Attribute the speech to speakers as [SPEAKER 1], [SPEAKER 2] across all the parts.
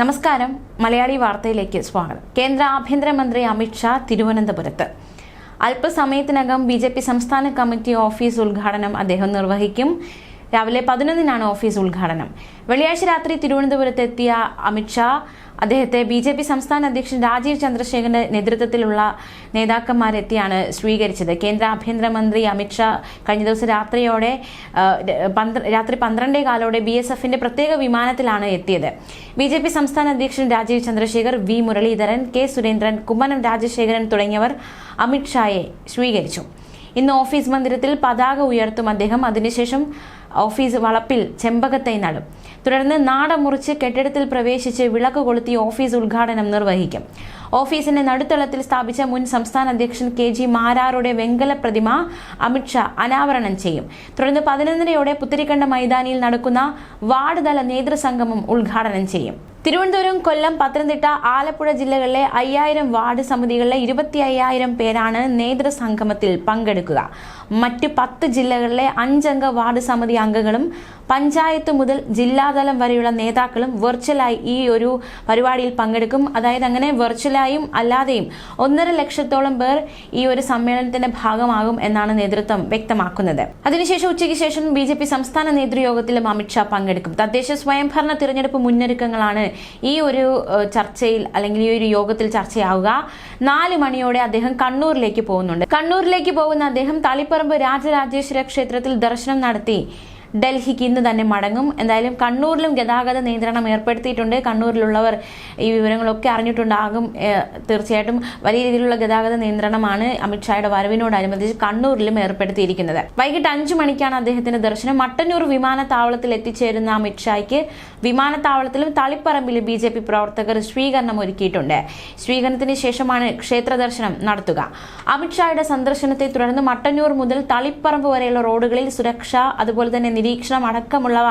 [SPEAKER 1] നമസ്കാരം. മലയാളി വാർത്തയിലേക്ക് സ്വാഗതം. കേന്ദ്ര ആഭ്യന്തരമന്ത്രി അമിത്ഷാ തിരുവനന്തപുരത്ത്. അല്പസമയത്തിനകം ബി ജെ പി സംസ്ഥാന കമ്മിറ്റി ഓഫീസ് ഉദ്ഘാടനം അദ്ദേഹം നിർവഹിക്കും. രാവിലെ പതിനൊന്നിനാണ് ഓഫീസ് ഉദ്ഘാടനം. വെള്ളിയാഴ്ച രാത്രി തിരുവനന്തപുരത്തെത്തിയ അമിത്ഷാ അദ്ദേഹത്തെ ബി ജെ പി സംസ്ഥാന അധ്യക്ഷൻ രാജീവ് ചന്ദ്രശേഖരന്റെ നേതൃത്വത്തിലുള്ള നേതാക്കന്മാരെത്തിയാണ് സ്വീകരിച്ചത്. കേന്ദ്ര ആഭ്യന്തരമന്ത്രി അമിത്ഷാ കഴിഞ്ഞ ദിവസം രാത്രിയോടെ രാത്രി പന്ത്രണ്ടേ കാലോടെ ബി എസ് എഫിന്റെ പ്രത്യേക വിമാനത്തിലാണ് എത്തിയത്. ബി ജെ പി സംസ്ഥാന അധ്യക്ഷൻ രാജീവ് ചന്ദ്രശേഖർ വി മുരളീധരൻ കെ സുരേന്ദ്രൻ കുമ്മനം രാജശേഖരൻ തുടങ്ങിയവർ അമിത്ഷായെ സ്വീകരിച്ചു. ഇന്ന് ഓഫീസ് മന്ദിരത്തിൽ പതാക ഉയർത്തും അദ്ദേഹം. അതിനുശേഷം ഓഫീസ് വളപ്പിൽ ചെമ്പകത്തൈ നടും. തുടർന്ന് നാട മുറിച്ച് കെട്ടിടത്തിൽ പ്രവേശിച്ച് വിളക്ക് കൊളുത്തി ഓഫീസ് ഉദ്ഘാടനം നിർവഹിക്കും. ഓഫീസിന്റെ നടുത്തളത്തിൽ സ്ഥാപിച്ച മുൻ സംസ്ഥാന അധ്യക്ഷൻ കെ ജി മാരാറുടെ വെങ്കല പ്രതിമ അമിത്ഷാ അനാവരണം ചെയ്യും. തുടർന്ന് പതിനൊന്നരയോടെ പുത്തരിക്കണ്ട മൈതാനിയിൽ നടക്കുന്ന വാർഡ് തല നേതൃസംഗമം ഉദ്ഘാടനം ചെയ്യും. തിരുവനന്തപുരം കൊല്ലം പത്തനംതിട്ട ആലപ്പുഴ ജില്ലകളിലെ അയ്യായിരം വാർഡ് സമിതികളിലെ ഇരുപത്തി അയ്യായിരം പേരാണ് നേതൃസംഗമത്തിൽ പങ്കെടുക്കുക. മറ്റ് പത്ത് ജില്ലകളിലെ അഞ്ചംഗ വാർഡ് സമിതി അംഗങ്ങളും പഞ്ചായത്ത് മുതൽ ജില്ലാതലം വരെയുള്ള നേതാക്കളും വെർച്വലായി ഈ ഒരു പരിപാടിയിൽ പങ്കെടുക്കും. അതായത് അങ്ങനെ വെർച്വലായും അല്ലാതെയും ഒന്നര ലക്ഷത്തോളം പേർ ഈ ഒരു സമ്മേളനത്തിന്റെ ഭാഗമാകും എന്നാണ് നേതൃത്വം വ്യക്തമാക്കുന്നത്. അതിനുശേഷം ഉച്ചയ്ക്ക് ശേഷം ബി സംസ്ഥാന നേതൃയോഗത്തിലും അമിത്ഷാ പങ്കെടുക്കും. തദ്ദേശ സ്വയംഭരണ തിരഞ്ഞെടുപ്പ് മുന്നൊരുക്കങ്ങളാണ് ഈ ഒരു ചർച്ചയിൽ അല്ലെങ്കിൽ ഈ ഒരു യോഗത്തിൽ ചർച്ചയാവുക. നാല് മണിയോടെ അദ്ദേഹം കണ്ണൂരിലേക്ക് പോകുന്നുണ്ട്. കണ്ണൂരിലേക്ക് പോകുന്ന അദ്ദേഹം തളിപ്പറമ്പ് രാജരാജേശ്വര ക്ഷേത്രത്തിൽ ദർശനം നടത്തി. ഡൽഹിക്ക് ഇന്ന് തന്നെ മടങ്ങും. എന്തായാലും കണ്ണൂരിലും ഗതാഗത നിയന്ത്രണം ഏർപ്പെടുത്തിയിട്ടുണ്ട്. കണ്ണൂരിലുള്ളവർ ഈ വിവരങ്ങളൊക്കെ അറിഞ്ഞിട്ടുണ്ടാകും തീർച്ചയായിട്ടും. വലിയ രീതിയിലുള്ള ഗതാഗത നിയന്ത്രണമാണ് അമിത്ഷായുടെ വരവിനോടനുബന്ധിച്ച് കണ്ണൂരിലും ഏർപ്പെടുത്തിയിരിക്കുന്നത്. വൈകിട്ട് അഞ്ചു മണിക്കാണ് അദ്ദേഹത്തിന്റെ ദർശനം. മട്ടന്നൂർ വിമാനത്താവളത്തിൽ എത്തിച്ചേരുന്ന അമിത്ഷായ്ക്ക് വിമാനത്താവളത്തിലും തളിപ്പറമ്പിലും ബി ജെ പി പ്രവർത്തകർ സ്വീകരണം ഒരുക്കിയിട്ടുണ്ട്. സ്വീകരണത്തിന് ശേഷമാണ് ക്ഷേത്ര ദർശനം നടത്തുക. അമിത്ഷായുടെ സന്ദർശനത്തെ തുടർന്ന് മട്ടന്നൂർ മുതൽ തളിപ്പറമ്പ് വരെയുള്ള റോഡുകളിൽ സുരക്ഷ അതുപോലെ തന്നെ നിരീക്ഷണം അടക്കമുള്ളവ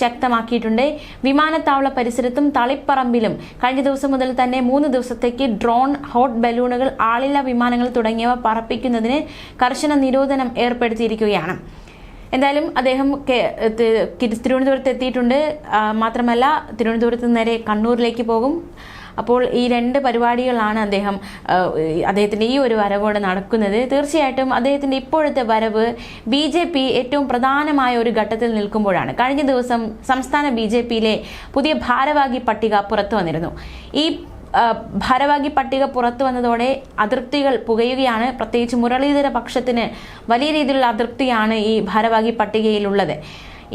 [SPEAKER 1] ശക്തമാക്കിയിട്ടുണ്ട്. വിമാനത്താവള പരിസരത്തും തളിപ്പറമ്പിലും കഴിഞ്ഞ ദിവസം മുതൽ തന്നെ മൂന്ന് ദിവസത്തേക്ക് ഡ്രോൺ ഹോട്ട് ബലൂണുകൾ ആളില്ല വിമാനങ്ങൾ തുടങ്ങിയവ പറപ്പിക്കുന്നതിന് കർശന നിരോധനം ഏർപ്പെടുത്തിയിരിക്കുകയാണ്. എന്തായാലും അദ്ദേഹം തിരുവനന്തപുരത്ത് എത്തിയിട്ടുണ്ട് മാത്രമല്ല തിരുവനന്തപുരത്ത് നേരെ കണ്ണൂരിലേക്ക് പോകും. അപ്പോൾ ഈ രണ്ട് പരിപാടികളാണ് അദ്ദേഹം അദ്ദേഹത്തിന്റെ ഈ- ഒരു വരവോടെ നടക്കുന്നത്. തീർച്ചയായിട്ടും അദ്ദേഹത്തിന്റെ ഇപ്പോഴത്തെ വരവ് ബി ജെ പി ഏറ്റവും പ്രധാനമായ ഒരു ഘട്ടത്തിൽ നിൽക്കുമ്പോഴാണ്. കഴിഞ്ഞ ദിവസം സംസ്ഥാന ബി ജെ പിയിലെ പുതിയ ഭാരവാഹി പട്ടിക പുറത്തു വന്നിരുന്നു. ഈ ഭാരവാഹി പട്ടിക പുറത്തു വന്നതോടെ അതൃപ്തികൾ പുകയുകയാണ്. പ്രത്യേകിച്ച് മുരളീധര പക്ഷത്തിന് വലിയ രീതിയിലുള്ള അതൃപ്തിയാണ് ഈ ഭാരവാഹി പട്ടികയിലുള്ളത്.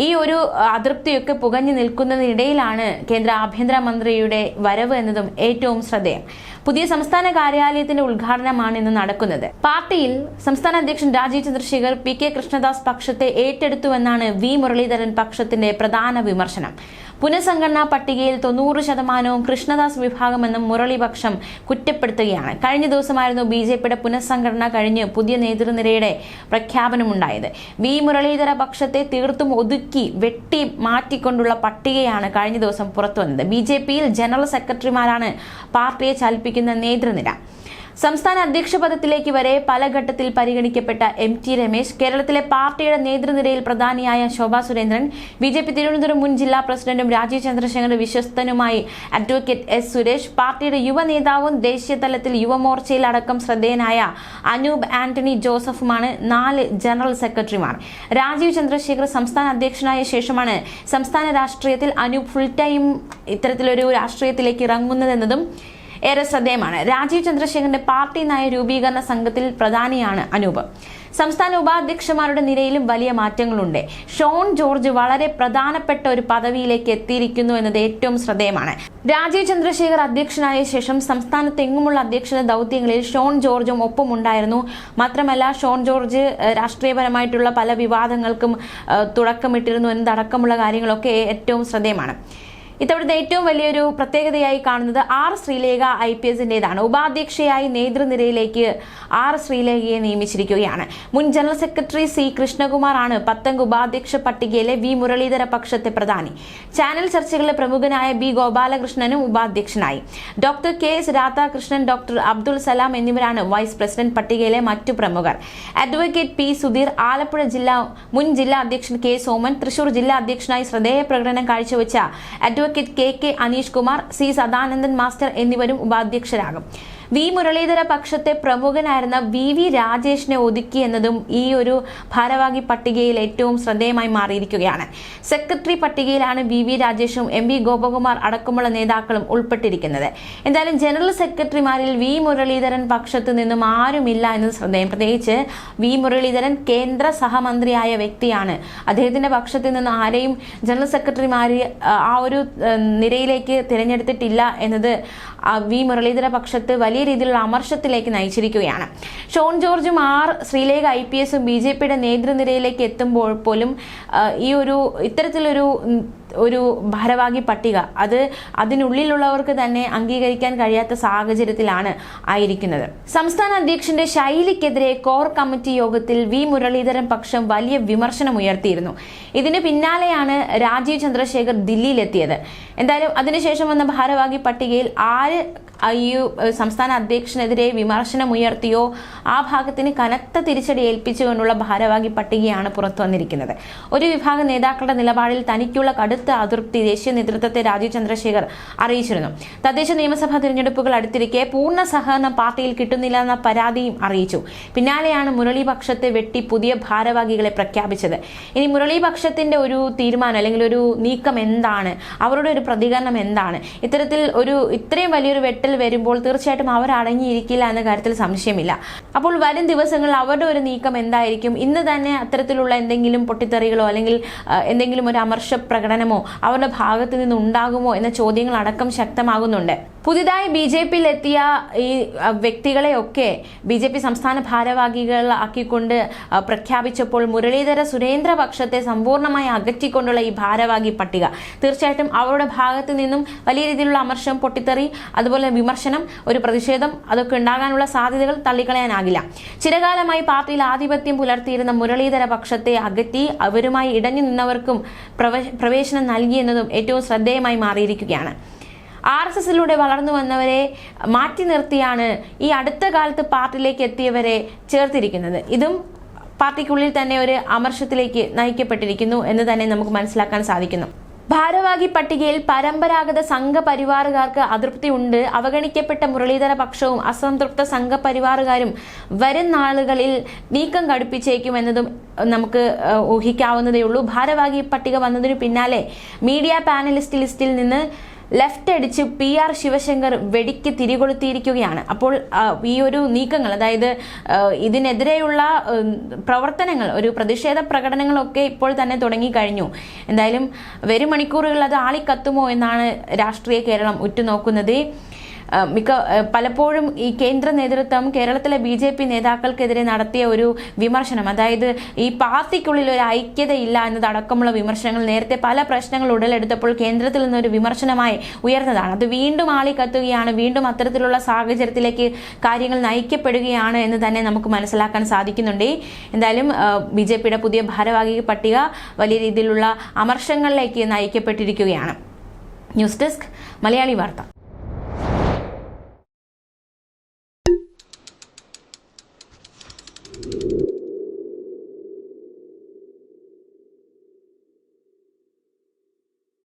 [SPEAKER 1] ഈ ഒരു അതൃപ്തിയൊക്കെ പുകഞ്ഞു നിൽക്കുന്നതിനിടയിലാണ് കേന്ദ്ര ആഭ്യന്തര മന്ത്രിയുടെ വരവ് എന്നതും ഏറ്റവും ശ്രദ്ധേയം. പുതിയ സംസ്ഥാന കാര്യാലയത്തിന്റെ ഉദ്ഘാടനമാണ് ഇന്ന് നടക്കുന്നത്. പാർട്ടിയിൽ സംസ്ഥാന അധ്യക്ഷൻ രാജീവ് ചന്ദ്രശേഖർ പി കെ കൃഷ്ണദാസ് പക്ഷത്തെ ഏറ്റെടുത്തുവെന്നാണ് വി മുരളീധരൻ പക്ഷത്തിന്റെ പ്രധാന വിമർശനം. പുനഃസംഘടനാ പട്ടികയിൽ തൊണ്ണൂറ് ശതമാനവും കൃഷ്ണദാസ് വിഭാഗമെന്നും മുരളിപക്ഷം കുറ്റപ്പെടുത്തുകയാണ്. കഴിഞ്ഞ ദിവസമായിരുന്നു ബി ജെ പിയുടെ പുനഃസംഘടന കഴിഞ്ഞ് പുതിയ നേതൃനിരയുടെ പ്രഖ്യാപനമുണ്ടായത്. വി മുരളീധര പക്ഷത്തെ തീർത്തും ഒതുക്കി വെട്ടി മാറ്റിക്കൊണ്ടുള്ള പട്ടികയാണ് കഴിഞ്ഞ ദിവസം പുറത്തുവന്നത്. ബി ജെ പിയിൽ ജനറൽ സെക്രട്ടറിമാരാണ് പാർട്ടിയെ ചലിപ്പിക്കുന്ന നേതൃനിര. സംസ്ഥാന അധ്യക്ഷ പദത്തിലേക്ക് വരെ പല ഘട്ടത്തിൽ പരിഗണിക്കപ്പെട്ട എം ടി രമേശ് കേരളത്തിലെ പാർട്ടിയുടെ നേതൃനിരയിൽ പ്രധാനിയായ Shobha Surendran B J P Thiruvananthapuram മുൻ ജില്ലാ പ്രസിഡന്റും രാജീവ് ചന്ദ്രശേഖർ വിശ്വസ്തനുമായി അഡ്വക്കേറ്റ് എസ് സുരേഷ് പാർട്ടിയുടെ യുവ നേതാവും ദേശീയ തലത്തിൽ യുവമോർച്ചയിൽ അടക്കം ശ്രദ്ധേയനായ അനൂപ് ആന്റണി ജോസഫുമാണ് നാല് ജനറൽ സെക്രട്ടറിമാർ. രാജീവ് ചന്ദ്രശേഖർ സംസ്ഥാന അധ്യക്ഷനായ ശേഷമാണ് സംസ്ഥാന രാഷ്ട്രീയത്തിൽ അനൂപ് ഫുൾ ടൈം ഇത്തരത്തിലൊരു രാഷ്ട്രീയത്തിലേക്ക് ഇറങ്ങുന്നതെന്നതും ഏറെ ശ്രദ്ധേയമാണ്. രാജീവ് ചന്ദ്രശേഖരന്റെ പാർട്ടി നയ രൂപീകരണ സംഘത്തിൽ പ്രധാനിയാണ് അനൂപ്. സംസ്ഥാന ഉപാധ്യക്ഷന്മാരുടെ നിരയിലും വലിയ മാറ്റങ്ങളുണ്ട്. ഷോൺ ജോർജ് വളരെ പ്രധാനപ്പെട്ട ഒരു പദവിയിലേക്ക് എത്തിയിരിക്കുന്നു എന്നത് ഏറ്റവും ശ്രദ്ധേയമാണ്. രാജീവ് ചന്ദ്രശേഖർ അധ്യക്ഷനായ ശേഷം സംസ്ഥാനത്തെങ്ങുമുള്ള അധ്യക്ഷത ദൗത്യങ്ങളിൽ ഷോൺ ജോർജും ഒപ്പമുണ്ടായിരുന്നു. മാത്രമല്ല ഷോൺ ജോർജ് രാഷ്ട്രീയപരമായിട്ടുള്ള പല വിവാദങ്ങൾക്കും തുടക്കമിട്ടിരുന്നു എന്നതടക്കമുള്ള കാര്യങ്ങളൊക്കെ ഏറ്റവും ശ്രദ്ധേയമാണ്. ഇത്തവണത്തെ ഏറ്റവും വലിയൊരു പ്രത്യേകതയായി കാണുന്നത് ആർ ശ്രീലേഖ ഐ പി എസിന്റെതാണ് ഉപാധ്യക്ഷയായി നേതൃനിരയിലേക്ക് ആർ ശ്രീലേഖയെ നിയമിച്ചിരിക്കുകയാണ്. മുൻ ജനറൽ സെക്രട്ടറി സി കൃഷ്ണകുമാർ ആണ് പത്തംഗ ഉപാധ്യക്ഷ പട്ടികയിലെ വി മുരളീധര പക്ഷത്തെ പ്രധാനി. ചാനൽ ചർച്ചകളിലെ പ്രമുഖനായ ബി ഗോപാലകൃഷ്ണനും ഉപാധ്യക്ഷനായി. Doctor K S Radhakrishnan doctor Abdul Salam എന്നിവരാണ് വൈസ് പ്രസിഡന്റ് പട്ടികയിലെ മറ്റു പ്രമുഖർ. അഡ്വക്കേറ്റ് പി സുധീർ ആലപ്പുഴ ജില്ലാ മുൻ ജില്ലാ അധ്യക്ഷൻ കെ സോമൻ തൃശൂർ ജില്ലാ അധ്യക്ഷനായി ശ്രദ്ധേയ പ്രകടനം കാഴ്ചവെച്ച advocate advocate K K Aneesh Kumar C Sadanandan master എന്നിവരും ഉപാധ്യക്ഷരാകും. വി മുരളീധര പക്ഷത്തെ പ്രമുഖനായിരുന്ന വി വി രാജേഷിനെ ഒതുക്കി എന്നതും ഈ ഒരു ഭാരവാഹി പട്ടികയിൽ ഏറ്റവും ശ്രദ്ധേയമായി മാറിയിരിക്കുകയാണ്. സെക്രട്ടറി പട്ടികയിലാണ് വി വി രാജേഷും എം വി ഗോപകുമാർ അടക്കമുള്ള നേതാക്കളും ഉൾപ്പെട്ടിരിക്കുന്നത്. എന്തായാലും ജനറൽ സെക്രട്ടറിമാരിൽ വി മുരളീധരൻ പക്ഷത്ത് നിന്നും ആരുമില്ല എന്നത് ശ്രദ്ധേയം. പ്രത്യേകിച്ച് വി മുരളീധരൻ കേന്ദ്ര സഹമന്ത്രിയായ വ്യക്തിയാണ്. അദ്ദേഹത്തിന്റെ പക്ഷത്തിൽ നിന്ന് ആരെയും ജനറൽ സെക്രട്ടറിമാര് ആ ഒരു നിരയിലേക്ക് തിരഞ്ഞെടുത്തിട്ടില്ല എന്നത് വി മുരളീധര പക്ഷത്ത് വലിയ രീതിയിലുള്ള അമർഷത്തിലേക്ക് നയിച്ചിരിക്കുകയാണ്. ഷോൺ ജോർജും ആർ ശ്രീലേഖ ഐ പി എസും ബി ജെ പിയുടെ നേതൃനിരയിലേക്ക് എത്തുമ്പോൾ പോലും ഈ ഒരു ഇത്തരത്തിലൊരു ഒരു ഭാരവാഹി പട്ടിക അത് അതിനുള്ളിലുള്ളവർക്ക് തന്നെ അംഗീകരിക്കാൻ കഴിയാത്ത സാഹചര്യത്തിലാണ് ആയിരിക്കുന്നത്. സംസ്ഥാന അധ്യക്ഷന്റെ ശൈലിക്കെതിരെ കോർ കമ്മിറ്റി യോഗത്തിൽ വി മുരളീധരൻ പക്ഷം വലിയ വിമർശനം ഉയർത്തിയിരുന്നു. ഇതിന് പിന്നാലെയാണ് രാജീവ് ചന്ദ്രശേഖർ ദില്ലിയിലെത്തിയത്. എന്തായാലും അതിനുശേഷം വന്ന ഭാരവാഹി പട്ടികയിൽ ആര് ഈ സംസ്ഥാന അധ്യക്ഷനെതിരെ വിമർശനമുയർത്തിയോ ആ ഭാഗത്തിന് കനത്ത തിരിച്ചടി ഏൽപ്പിച്ചുകൊണ്ടുള്ള ഭാരവാഹി പട്ടികയാണ് പുറത്തു വന്നിരിക്കുന്നത്. ഒരു വിഭാഗം നേതാക്കളുടെ നിലപാടിൽ തനിക്കുള്ള കടുത്ത അതൃപ്തി ദേശീയ നേതൃത്വത്തെ രാജീവ് ചന്ദ്രശേഖർ അറിയിച്ചിരുന്നു. തദ്ദേശ നിയമസഭാ തിരഞ്ഞെടുപ്പുകൾ അടുത്തിരിക്കെ പൂർണ സഹകരണം പാർട്ടിയിൽ കിട്ടുന്നില്ല എന്ന പരാതിയും അറിയിച്ചു. പിന്നാലെയാണ് മുരളി പക്ഷത്തെ വെട്ടി പുതിയ ഭാരവാഹികളെ പ്രഖ്യാപിച്ചത്. ഇനി മുരളി പക്ഷത്തിന്റെ ഒരു തീരുമാനം അല്ലെങ്കിൽ ഒരു നീക്കം എന്താണ്? അവരുടെ ഒരു പ്രതികരണം എന്താണ്? ഇത്തരത്തിൽ ഒരു ഇത്രയും വലിയൊരു വെട്ടൽ വരുമ്പോൾ തീർച്ചയായിട്ടും അവർ അടങ്ങിയിരിക്കില്ല എന്ന കാര്യത്തിൽ സംശയമില്ല. അപ്പോൾ വരും ദിവസങ്ങളിൽ അവരുടെ ഒരു നീക്കം എന്തായിരിക്കും? ഇന്ന് തന്നെ അത്തരത്തിലുള്ള എന്തെങ്കിലും പൊട്ടിത്തെറികളോ അല്ലെങ്കിൽ എന്തെങ്കിലും ഒരു അമർഷ പ്രകടനമോ അവരുടെ ഭാഗത്ത് നിന്ന് ഉണ്ടാകുമോ എന്ന ചോദ്യങ്ങൾ അടക്കം ശക്തമാകുന്നുണ്ട്. പുതിയതായി ബി ജെ പിയിൽ എത്തിയ ഈ വ്യക്തികളെയൊക്കെ ബി ജെ പി സംസ്ഥാന ഭാരവാഹികൾ ആക്കിക്കൊണ്ട് പ്രഖ്യാപിച്ചപ്പോൾ മുരളീധര സുരേന്ദ്ര പക്ഷത്തെ സമ്പൂർണമായി അകറ്റിക്കൊണ്ടുള്ള ഈ ഭാരവാഹി പട്ടിക. തീർച്ചയായിട്ടും അവരുടെ ഭാഗത്ത് നിന്നും വലിയ രീതിയിലുള്ള അമർഷം പൊട്ടിത്തെറി അതുപോലെ വിമർശനം ഒരു പ്രതിഷേധം അതൊക്കെ ഉണ്ടാകാനുള്ള സാധ്യതകൾ തള്ളിക്കളയാനാകില്ല. ചിരകാലമായി പാർട്ടിയിൽ ആധിപത്യം പുലർത്തിയിരുന്ന മുരളീധര പക്ഷത്തെ അകറ്റി അവരുമായി ഇടഞ്ഞു നിന്നവർക്കും പ്രവ- പ്രവേശനം നൽകിയെന്നതും ഏറ്റവും ശ്രദ്ധേയമായി മാറിയിരിക്കുകയാണ്. ആർ എസ് എസിലൂടെ വളർന്നു വന്നവരെ മാറ്റി നിർത്തിയാണ് ഈ അടുത്ത കാലത്ത് പാർട്ടിയിലേക്ക് എത്തിയവരെ ചേർത്തിരിക്കുന്നത്. ഇതും പാർട്ടിക്കുള്ളിൽ തന്നെ ഒരു അമർഷത്തിലേക്ക് നയിക്കപ്പെട്ടിരിക്കുന്നു എന്ന് തന്നെ നമുക്ക് മനസ്സിലാക്കാൻ സാധിക്കുന്നു. ഭാരവാഹി പട്ടികയിൽ പരമ്പരാഗത സംഘപരിവാറുകാർക്ക് അതൃപ്തി ഉണ്ട്. അവഗണിക്കപ്പെട്ട മുരളീധര പക്ഷവും അസംതൃപ്ത സംഘപരിവാറുകാരും വരും നാളുകളിൽ നീക്കം കടുപ്പിച്ചേക്കുമെന്നതും നമുക്ക് ഊഹിക്കാവുന്നതേയുള്ളൂ. ഊഹിക്കാവുന്നതേ ഭാരവാഹി പട്ടിക വന്നതിനു പിന്നാലെ മീഡിയ പാനലിസ്റ്റ് ലിസ്റ്റിൽ നിന്ന് ലെഫ്റ്റ് അടിച്ച് പി ആർ ശിവശങ്കർ വെടിക്ക് തിരികൊളുത്തിയിരിക്കുകയാണ്. അപ്പോൾ ഈ ഒരു നീക്കങ്ങൾ അതായത് ഇതിനെതിരെയുള്ള പ്രവർത്തനങ്ങൾ ഒരു പ്രതിഷേധ പ്രകടനങ്ങളൊക്കെ ഇപ്പോൾ തന്നെ തുടങ്ങി കഴിഞ്ഞു എന്തായാലും വരും മണിക്കൂറുകളിൽ അത് ആളിക്കത്തുമോ എന്നാണ് രാഷ്ട്രീയ കേരളം ഉറ്റുനോക്കുന്നത്. മിക്ക പലപ്പോഴും ഈ കേന്ദ്ര നേതൃത്വം കേരളത്തിലെ ബി ജെ പി നേതാക്കൾക്കെതിരെ നടത്തിയ ഒരു വിമർശനം. അതായത് ഈ പാർട്ടിക്കുള്ളിൽ ഒരു ഐക്യതയില്ല എന്നതടക്കമുള്ള വിമർശനങ്ങൾ നേരത്തെ പല പ്രശ്നങ്ങൾ ഉടലെടുത്തപ്പോൾ കേന്ദ്രത്തിൽ നിന്നൊരു വിമർശനമായി ഉയർന്നതാണ്. അത് വീണ്ടും ആളി കത്തുകയാണ് വീണ്ടും അത്തരത്തിലുള്ള സാഹചര്യത്തിലേക്ക് കാര്യങ്ങൾ നയിക്കപ്പെടുകയാണ് എന്ന് തന്നെ നമുക്ക് മനസ്സിലാക്കാൻ സാധിക്കുന്നുണ്ട്. എന്തായാലും ബി ജെ പിയുടെ പുതിയ ഭാരവാഹിക പട്ടിക വലിയ രീതിയിലുള്ള അമർഷങ്ങളിലേക്ക് നയിക്കപ്പെട്ടിരിക്കുകയാണ്. News desk Malayali Vartha.